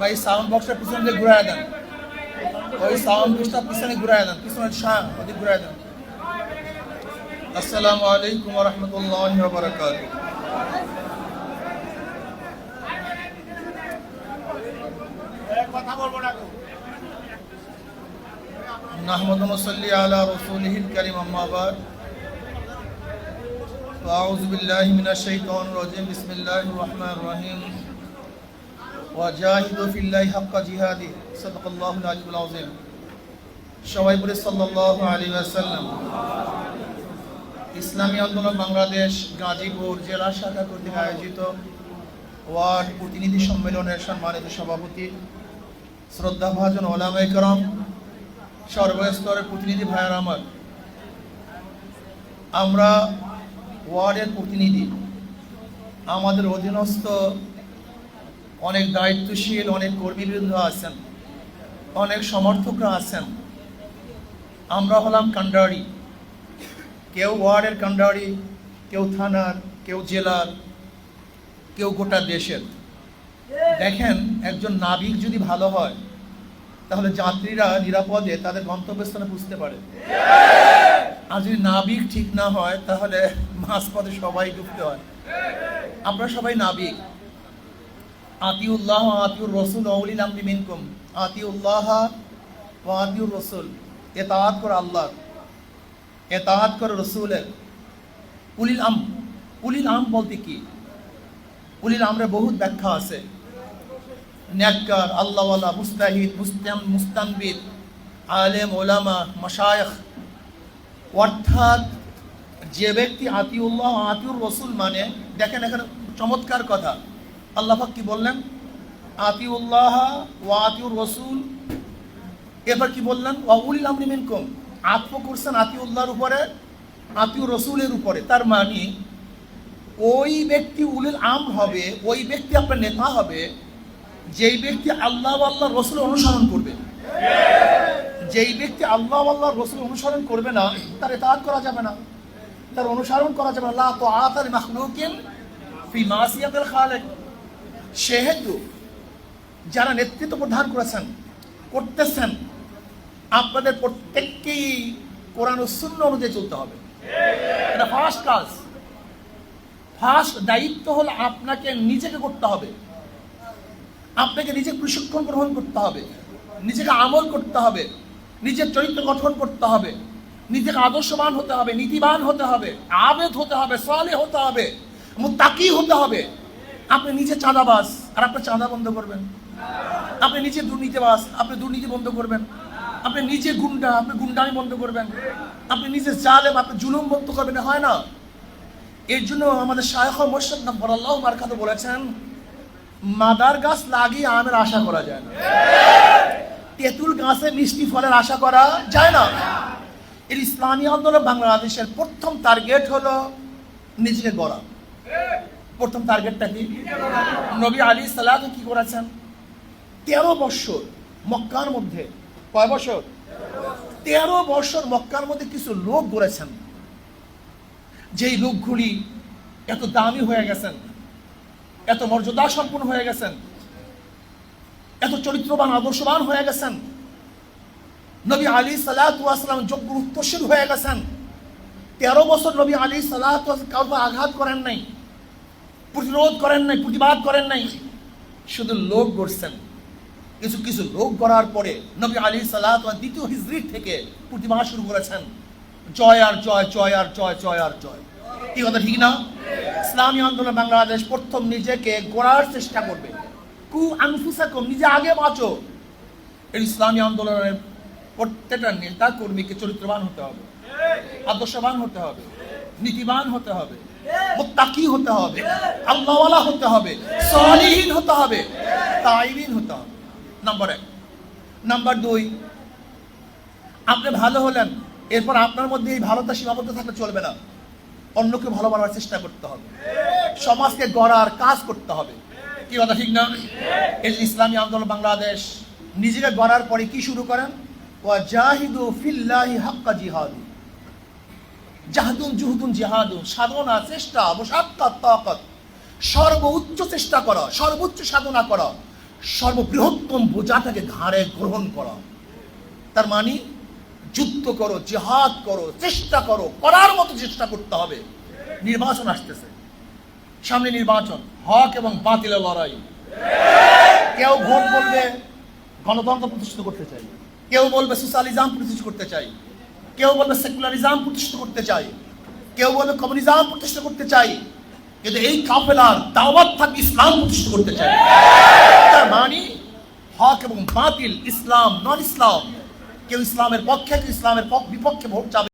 ভাই সাউন্ড বক্সটা পিছনে দিয়ে ঘুরায় দেন। ওই সাউন্ড বক্সটা পিছনে ঘুরায় দেন, পিছনে শাহ, ওদিকে ঘুরায় দেন। আসসালামু আলাইকুম রাহমাতুল্লাহি ওয়া বারাকাতুহু نحمد ونصلي على رسوله الكريم أما بعد فأعوذ بالله من الشيطان الرجيم بسم الله الرحمن الرحيم وجاهدوا في الله حق جهاده صدق الله العلي العظيم সবাই বলে সাল্লাল্লাহু আলাইহি ওয়াসাল্লাম ইসলামী আন্দোলন বাংলাদেশ গাজীপুর জেলা শাখা কর্তৃক আয়োজিত ওয়ার্ড প্রতিনিধি সম্মেলনের সম্মানিত সভাপতি শ্রদ্ধাভাজন ওলামাই করম সর্বস্তরের প্রতিনিধি ভাইয়ার আমার। আমরা ওয়ার্ডের প্রতিনিধি। আমাদের অধীনস্থ অনেক দায়িত্বশীল, অনেক কর্মীবৃন্দ আছেন, অনেক সমর্থকরা আছেন। আমরা হলাম কান্ডারি। কেউ ওয়ার্ডের কান্ডারি, কেউ থানার, কেউ জেলার, কেউ গোটা দেশের। দেখেন, একজন নাবিক যদি ভালো হয় তাহলে যাত্রীরা নিরাপদে তাদের গন্তব্যস্থানে বুঝতে পারে। আর যদি নাবিক ঠিক না হয়, তাহলে মাঝপথে সবাই ডুবতে হয়। আমরা সবাই নাবিক। আতিউল্লাহ আতিউর রসুল অউলিল আমরি মিনকুম। আতিউল্লাহ ও আতিউর রসুল। এতাহাত করে আল্লাহ। এতাহাত করে রসুলের। উলিল আম উলিল আম বলতে কি? উলিল আমরে বহুত ব্যাখ্যা আছে। ন্যাক্কার আল্লাহওয়ালা, মুস্তাহিদ, মুস্তাম, মুস্তানবিদ, আলেম, ওলামা, মশায়খ। অর্থাৎ যে ব্যক্তি আতিউল্লাহ, আতিউর রসুল মানে দেখেন এখানে চমৎকার কথা। আল্লাহাক কি বললেন? আতিউল্লাহ ও আতিউর রসুল। এবার কি বললেন? ওয়াউল আমরি মিনকুম। আত্ম করছেন আতিউল্লাহর উপরে, আতিউর রসুলের উপরে। তার মানে ওই ব্যক্তি উলিল আম হবে, ওই ব্যক্তি আপনার নেতা হবে যেই ব্যক্তি আল্লাহ আল্লাহ রসুল অনুসরণ করবে। যেই ব্যক্তি আল্লাহ আল্লাহ রসুল অনুসরণ করবে না, তার এতাহাত করা যাবে না। তার অনুসরণ করা যাবে না। তো ফি মাসিয়াতিল খালিক। সেহেতু যারা নেতৃত্ব প্রদান করেছেন, করতেছেন, আপনাদের প্রত্যেককেই কোরআন শূন্য অনুযায়ী চলতে হবে। এটা ফার্স্ট কাজ। ফার্স্ট দায়িত্ব হলো আপনাকে নিজেকে করতে হবে। আপনাকে নিজে প্রশিক্ষণ গ্রহণ করতে হবে, নিজেকে আমল করতে হবে, নিজের চরিত্র গঠন করতে হবে, নিজেকে আদর্শবান হতে হবে, নীতিবান হতে হবে, আবেদ হতে হবে সালে হতে হবে তাকি হতে হবে। আপনি নিজে চাঁদাবাস আর আপনি চাঁদা বন্ধ করবেন। আপনি নিজে দুর্নীতিবাস আপনি দুর্নীতি বন্ধ করবেন। আপনি নিজে গুন্ডা, আপনি গুন্ডামি বন্ধ করবেন। আপনি নিজে জালেম, আপনি জুলুম বন্ধ করবেন, হয় না? এর জন্য আমাদের শায়খ মোর্শেদ নম্বর আল্লাহ মার্কাতে বলেছেন মাদার গাছ লাগিয়ে আমের আশা করা যায় না। তেঁতুল গাছে মিষ্টি ফলের আশা করা যায় না। এর ইসলামী আন্দোলন বাংলাদেশের প্রথম টার্গেট হলো নিজেকে গড়া। প্রথম টার্গেটটা কি? নবী আলী সালাহ কি করেছেন? তেরো বৎসর মক্কার মধ্যে, কয় বছর? তেরো বছর মক্কার মধ্যে কিছু লোক গড়েছেন। যেই লোকগুলি এত দামি হয়ে গেছেন এত মর্যাদা সম্পন্ন হয়ে গেছেন। এত চরিত্রবান, আদর্শবান হয়ে গেছেন। নবী আলী সালাম যোগ্য উত্তরশীল হয়ে গেছেন। তেরো বছর নবী আলী সালাহ কাউকে আঘাত করেন নাই, প্রতিরোধ করেন নাই, প্রতিবাদ করেন নাই, শুধু লোক গড়ছেন। কিছু কিছু লোক গড়ার পরে নবী আলী সালাহ দ্বিতীয় হিজরির থেকে প্রতিবাদ শুরু করেছেন। জয় আর জয় জয় আর জয় জয় আর জয়। কি কথা, ঠিক না? ইসলামী আন্দোলন বাংলাদেশ প্রথম নিজেকে গড়ার চেষ্টা করবে। কু আনফুসাকুম, নিজে আগে বাঁচো। এই ইসলামী আন্দোলনের প্রত্যেকটা নেতা কর্মীকে চরিত্রবান হতে হবে, আদর্শবান হতে হবে, নীতিবান হতে হবে, মুত্তাকি হতে হবে, আল্লাহওয়ালা হতে হবে, সলিহীন হতে হবে, তাইবিন হতে হবে। নাম্বার এক। নাম্বার দুই, আপনি ভালো হলেন, এরপর আপনার মধ্যে এই ভালোটা সীমাবদ্ধ থাকলে চলবে না। অন্যকে ভালো বানার চেষ্টা করতে হবে। সমাজকে গড়ার কাজ করতে হবে। কি কথা ঠিক না? ইসলামী আন্দোলন বাংলাদেশ নিজেকে গড়ার পরে কি শুরু করেন? জাহিদু ফিল্লাহি হাক্কা জিহাদু। জাহাদুন জুহুদুন জিহাদুন। সাধনা, চেষ্টা, মুশাক্কাত, তাকাত। সর্বোচ্চ চেষ্টা করা, সর্বোচ্চ সাধনা করা, সর্ববৃহত্তম বোঝাটাকে ঘাড়ে গ্রহণ করা। তার মানে যুদ্ধ করো, জিহাদ করো, চেষ্টা করো, করার মতো চেষ্টা করতে হবে। নির্বাচন আসতেছে। সামনে নির্বাচন, হক এবং বাতিলের লড়াই। কেউ ভোট বলবে, গণতন্ত্র প্রতিষ্ঠিত করতে চাই। কেউ বলবে, সোশ্যালিজম প্রতিষ্ঠিত করতে চাই। কেউ বলবে, সেকুলারিজম প্রতিষ্ঠিত করতে চাই। কেউ বলবে, কমিউনিজম প্রতিষ্ঠিত করতে চাই। কিন্তু এই কাফেলার দাওয়াত থাকে ইসলাম প্রতিষ্ঠিত করতে চাই। তার মানে হক এবং বাতিল, ইসলাম নন ইসলাম কেউ ইসলামের পক্ষে কেউ ইসলামের পক্ষ- বিপক্ষে ভোট চাবে।